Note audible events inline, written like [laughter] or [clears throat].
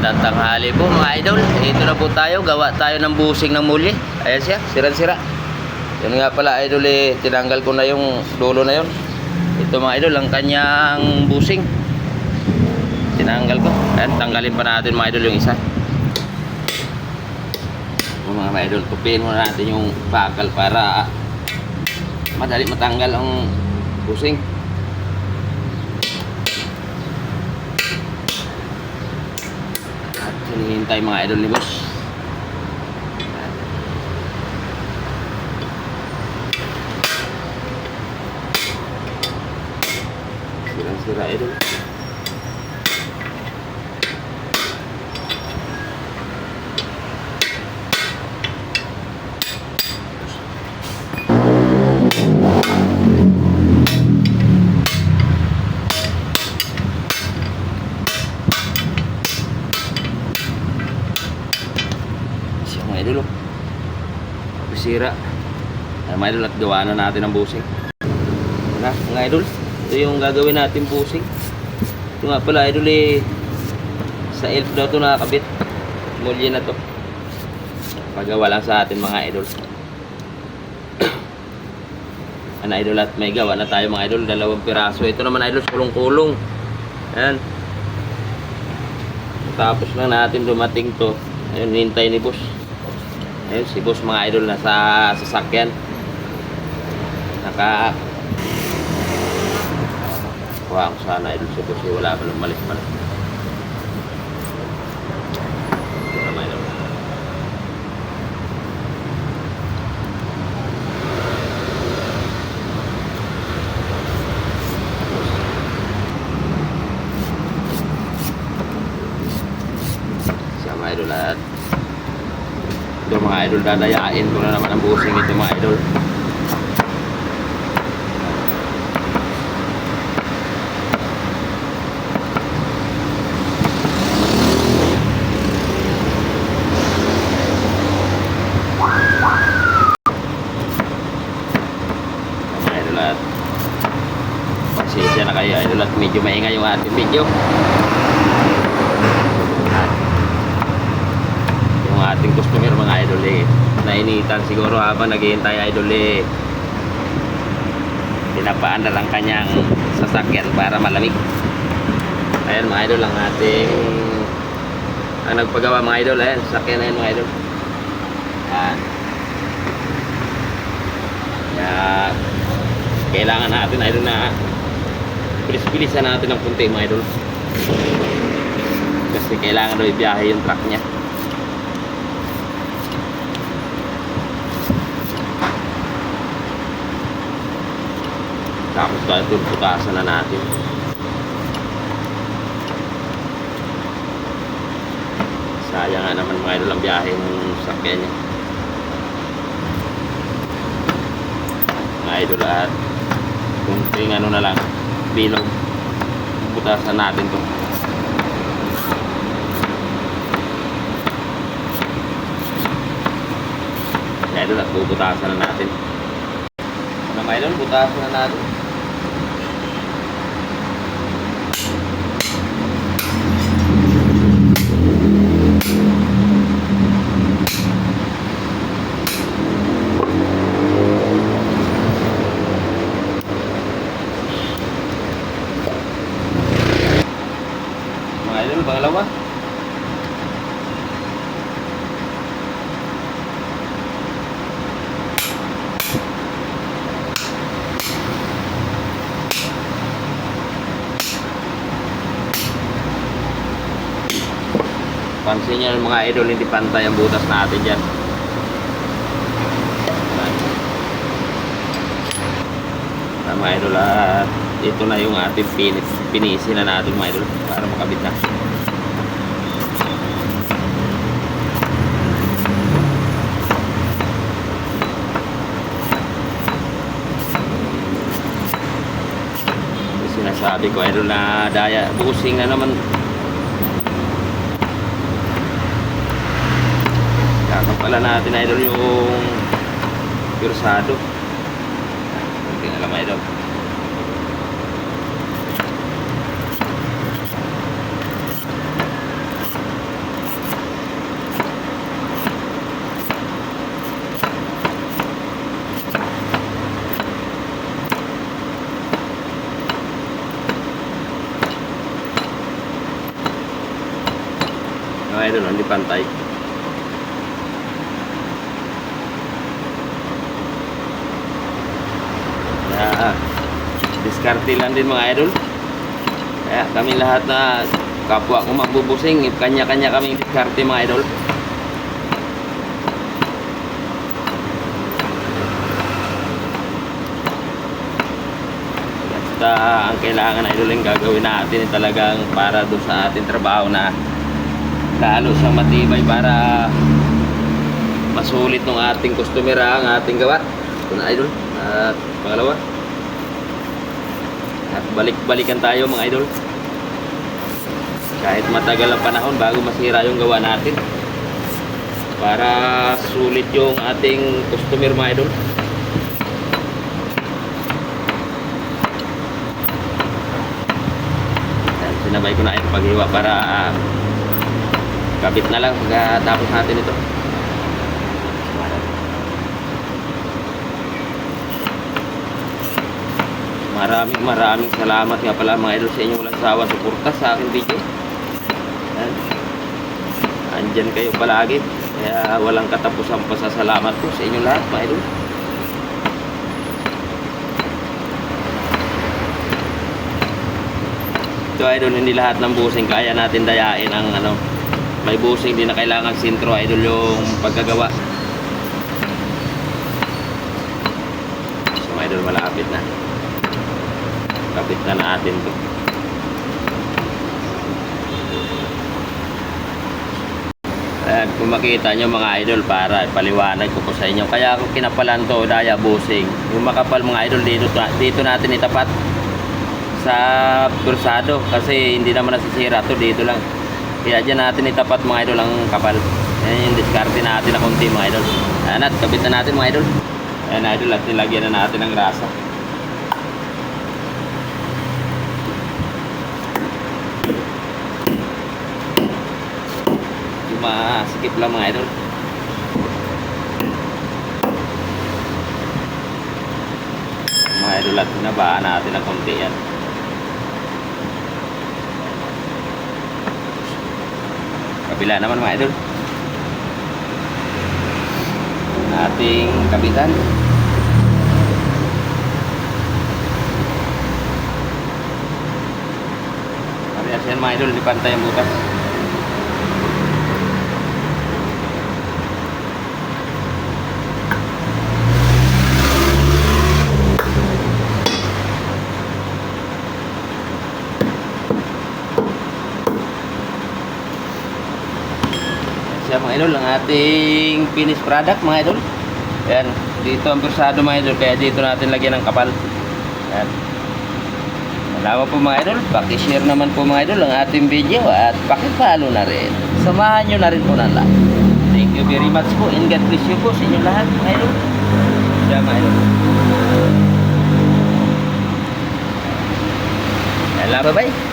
Tantanghali po mga idol. Ito na po tayo. Gawa tayo ng busing ng muli. Ayan siya. Sira-sira. Yan nga pala idol eh. Tinanggal ko na yung dulo na yon. Ito mga idol ang kanyang busing. Tinanggal ko. Ayan. Tanggalin pa natin mga idol yung isa. O mga idol. Tupiin muna natin yung bakal para madali matanggal ang busing. Hinihintay mga idol ni boss. Sira-sira idol. Siya mga idol oh. Sira. Ay, mga idol at gawa na natin ang busing. Na, mga idol. Ito yung gagawin natin busing. Ito nga pala idol eh. Sa elf daw ito nakakabit. Mulye na to. Pagawa lang sa atin mga idol. [clears throat] Ano idol at may gawa na tayo mga idol. Dalawang piraso. Ito naman idol kulong-kulong. Ayan. Tapos lang natin dumating to. Ayun, hintay ni boss. Ayun, si boss mga idol nasa sasakyan. Naka... Kuha ko sana idol si boss. eh, Wala pa lumalis pa na. Ito naman idol. At ito mga idol dadayain ko na naman ang busing ito mga idol. Mga idol at pasensya na kayo idol at yung ating video. yung ating customer mga idol eh. Nainitan siguro habang naghihintay idol eh. Tinapaan na lang kanyang sasakyan para malamig. Ayan mga idol ang ating ang nagpagawa mga idol. Ayan sasakyan na yan mga idol. Ayan kaya kailangan natin idol na bilis-bilisan natin ng punti mga idol kasi kailangan daw ibiyahe yung truck niya Tapos tayo putasan na natin. Sayang nga naman mga idol ang biyahe ng sakyan niya. Mga idol at kunting ano na lang, bilog. Putasan natin to. Idol at puputasan na natin. Ano mga idol, putasan na natin. Mga idol, pangalawa. Pansin niyo mga idol, hindi pantay ang butas natin dyan. Ah, mga idol, at ito na yung ating pinis, pinisi na natin mga idol para makabit na. Sinasabi ko idol na daya, busing na naman pala natin idol yung pirsado hindi alam idol idol, hindi pantay. Diskarte lang din mga idol. Kaya kami lahat na kapwa ko magbubusing, kanya-kanya kaming diskarte mga idol. Basta ang kailangan idol yung gagawin natin talagang para doon sa ating trabaho na lalo siyang matibay para masulit ng ating customer ang ating gawa. Ito na idol. At pangalawa. At balik-balikan tayo mga idol. Kahit matagal ang panahon bago masira yung gawa natin. Para sulit yung ating customer mga idol. Ayan, Sinabay ko na yung paghiwa para ah, kabit na lang pagkatapos natin ito. Maraming maraming salamat nga pala mga idol sa inyong walang sawa suporta sa aking video. Ayan. Andyan kayo palagi. Kaya walang katapusan pa sa salamat ko sa inyong lahat mga idol. Ito idol, hindi lahat ng busing kaya natin dayain ang ano. May busing din na kailangan sintro idol yung pagkagawa. So mga idol, malapit na. Kapit na natin to. Ayan, kung makita nyo mga idol para ipaliwanag ko po sa inyo. Kaya ako kinapalan to, daya busing. Yung makapal mga idol dito, dito natin itapat sa kursado kasi hindi naman nasisira to dito lang. Kaya dyan natin itapat mga idol ang kapal. Yan yung diskarte natin na konti mga idol. Ayan at kapit na natin mga idol. Ayan idol at nilagyan na natin ng grasa. Masikip lang mga idol. Mga idol at pinabaan natin ng konti yan. Kabila naman mga idol. Ating kabitan. Parehas yan mga idol, di pantay ang butas. Siya mga idol ang ating finished product mga idol. Yan dito ang bersado mga idol kaya dito natin lagyan ng kapal. Yan Salamat po mga idol. Pakishare naman po mga idol ang ating video at pakipalo na rin. Samahan nyo na rin po ng like thank you very much po and God bless you po sa inyo lahat mga idol. Yan mga idol. Yan lang bye bye